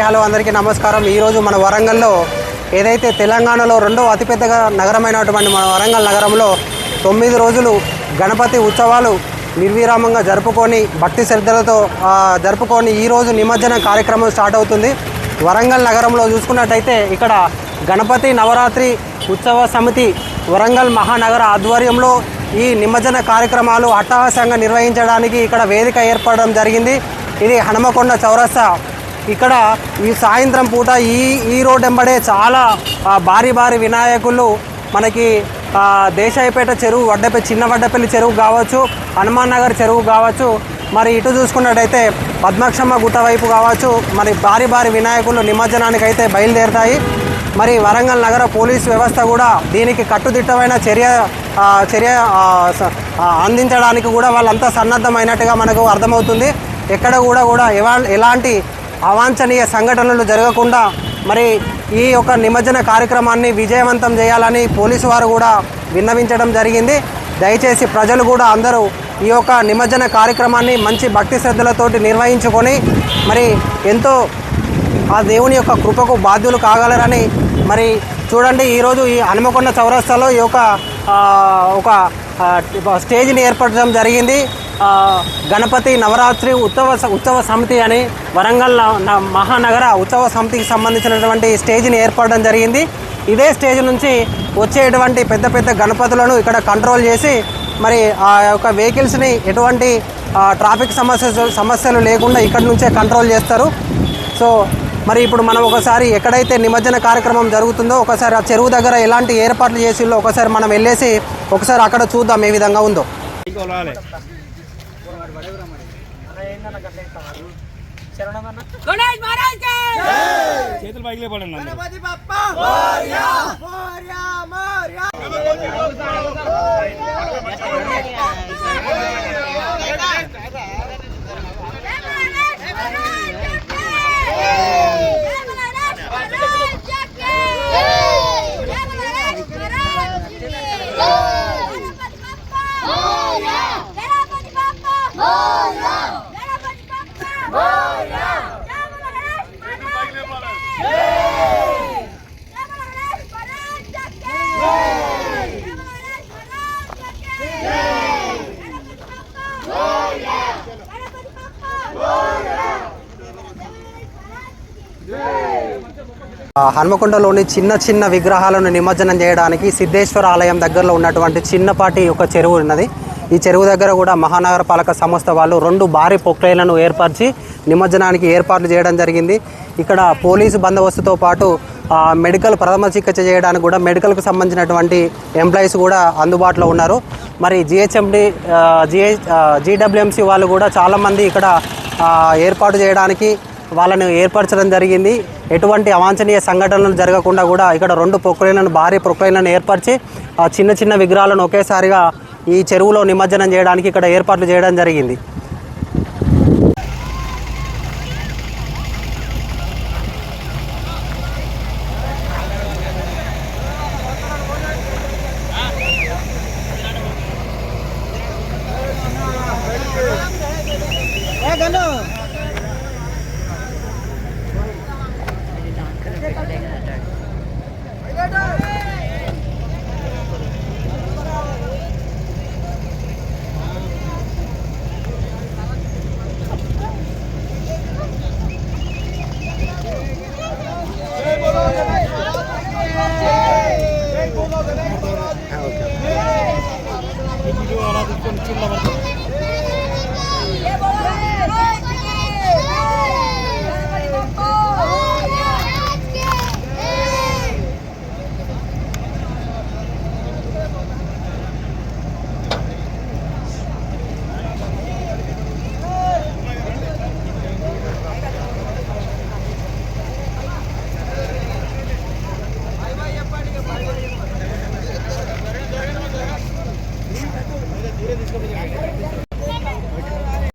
Hi hello అందరికీ నమస్కారం. ఈరోజు మన వరంగల్లో ఏదైతే తెలంగాణలో రెండో అతిపెద్ద నగరమైనటువంటి మన వరంగల్ నగరంలో తొమ్మిది రోజులు గణపతి ఉత్సవాలు నిర్విరామంగా జరుపుకొని భక్తి శ్రద్ధలతో జరుపుకొని ఈరోజు నిమజ్జన కార్యక్రమం స్టార్ట్ అవుతుంది. వరంగల్ నగరంలో చూసుకున్నట్టయితే ఇక్కడ గణపతి నవరాత్రి ఉత్సవ సమితి వరంగల్ మహానగర ఆధ్వర్యంలో ఈ నిమజ్జన కార్యక్రమాలు అట్టహాసంగా నిర్వహించడానికి ఇక్కడ వేదిక ఏర్పడడం జరిగింది. ఇది హనుమకొండ చౌరస్తా ఇక్కడ ఈ సాయంత్రం పూట ఈ ఈ రోడ్ ఎంబడే చాలా భారీ భారీ వినాయకులు మనకి దేశాయపేట దేశాయిపేట చెరువు వడ్డపల్లి చిన్న వడ్డపల్లి చెరువు కావచ్చు హనుమాన్ నగర్ చెరువు కావచ్చు మరి ఇటు చూసుకున్నట్టయితే పద్మక్షమ్మ గుట్ట వైపు కావచ్చు మరి భారీ భారీ వినాయకులు నిమజ్జనానికి అయితే బయలుదేరుతాయి. మరి వరంగల్ నగర పోలీస్ వ్యవస్థ కూడా దీనికి కట్టుదిట్టమైన చర్య చర్య అందించడానికి కూడా వాళ్ళంతా సన్నద్ధమైనట్టుగా మనకు అర్థమవుతుంది. ఎక్కడ కూడా కూడా ఎలాంటి అవాంఛనీయ సంఘటనలు జరగకుండా మరి ఈ యొక్క నిమజ్జన కార్యక్రమాన్ని విజయవంతం చేయాలని పోలీసు వారు కూడా విన్నవించడం జరిగింది. దయచేసి ప్రజలు కూడా అందరూ ఈ యొక్క నిమజ్జన కార్యక్రమాన్ని మంచి భక్తి శ్రద్ధలతోటి నిర్వహించుకొని మరి ఎంతో ఆ దేవుని యొక్క కృపకు బాధ్యులు కాగలరని మరి చూడండి ఈరోజు ఈ హనుమకొండ చౌరస్తాలో ఈ యొక్క ఒక స్టేజ్ని ఏర్పడడం జరిగింది. గణపతి నవరాత్రి ఉత్సవ ఉత్సవ సమితి అని వరంగల్ మహానగర ఉత్సవ సమితికి సంబంధించినటువంటి స్టేజ్ని ఏర్పడడం జరిగింది. ఇదే స్టేజ్ నుంచి వచ్చేటువంటి పెద్ద పెద్ద గణపతులను ఇక్కడ కంట్రోల్ చేసి మరి ఆ యొక్క వెహికల్స్ని ఎటువంటి ట్రాఫిక్ సమస్య సమస్యలు లేకుండా ఇక్కడ నుంచే కంట్రోల్ చేస్తారు. సో మరి ఇప్పుడు మనం ఒకసారి ఎక్కడైతే నిమజ్జన కార్యక్రమం జరుగుతుందో ఒకసారి ఆ చెరువు దగ్గర ఎలాంటి ఏర్పాట్లు చేసిందో ఒకసారి మనం వెళ్ళేసి ఒకసారి అక్కడ చూద్దాం ఏ విధంగా ఉందో. చేతులు పైకి లేపడండి హన్మకొండలోని చిన్న చిన్న విగ్రహాలను నిమజ్జనం చేయడానికి సిద్ధేశ్వర ఆలయం దగ్గరలో ఉన్నటువంటి చిన్నపాటి ఒక చెరువు ఉన్నది. ఈ చెరువు దగ్గర కూడా మహానగరపాలక సంస్థ వాళ్ళు రెండు భారీ పొక్లైన్లను ఏర్పరిచి నిమజ్జనానికి ఏర్పాట్లు చేయడం జరిగింది. ఇక్కడ పోలీసు బందోబస్తుతో పాటు మెడికల్ ప్రథమ చికిత్స చేయడానికి కూడా మెడికల్కి సంబంధించినటువంటి ఎంప్లాయీస్ కూడా అందుబాటులో ఉన్నారు. మరి జిహెచ్ఎండి జిహెచ్ జీడబ్ల్యూఎంసీ వాళ్ళు కూడా చాలామంది ఇక్కడ ఏర్పాటు చేయడానికి వాళ్ళను ఏర్పరచడం జరిగింది. ఎటువంటి అవాంఛనీయ సంఘటనలు జరగకుండా కూడా ఇక్కడ రెండు ప్రొక్లైన్లను భారీ ప్రొక్లైన్లను ఏర్పరిచి ఆ చిన్న చిన్న విగ్రహాలను ఒకేసారిగా ఈ చెరువులో నిమజ్జనం చేయడానికి ఇక్కడ ఏర్పాట్లు చేయడం జరిగింది. কোন চিল্লা